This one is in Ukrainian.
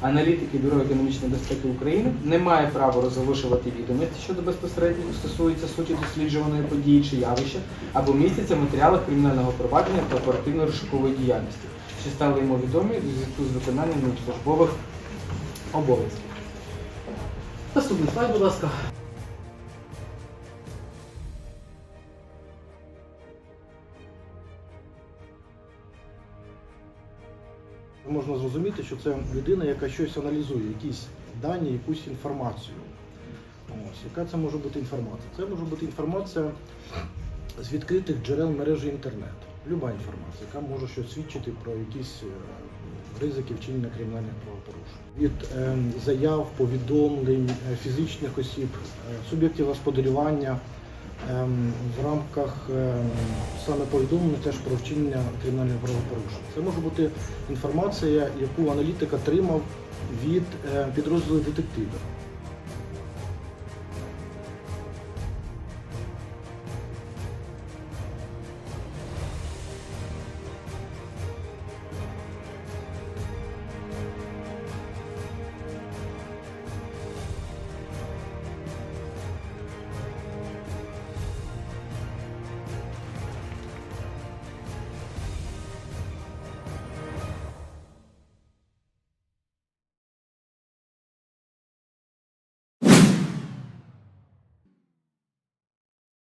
аналітики Бюро економічної безпеки України не має права розголошувати відомості щодо безпосередньо стосується суті досліджуваної події чи явища або містяться в матеріалах кримінального провадження та оперативно-розшукової діяльності, що стали йому відомі у зв'язку з виконанням службових обов'язків. Наступний слайд, будь ласка. Можна зрозуміти, що це людина, яка щось аналізує, якісь дані, якусь інформацію. Ось, яка це може бути інформація? Це може бути інформація з відкритих джерел мережі інтернет. Люба інформація, яка може щось свідчити про якісь е, ризики вчинення кримінальних правопорушень. Від е, заяв, повідомлень е, фізичних осіб, суб'єктів господарювання в рамках ем, саме повідомлення теж про вчинення кримінального правопорушення. Це може бути інформація, яку аналітик отримав від е, підрозділу детективів.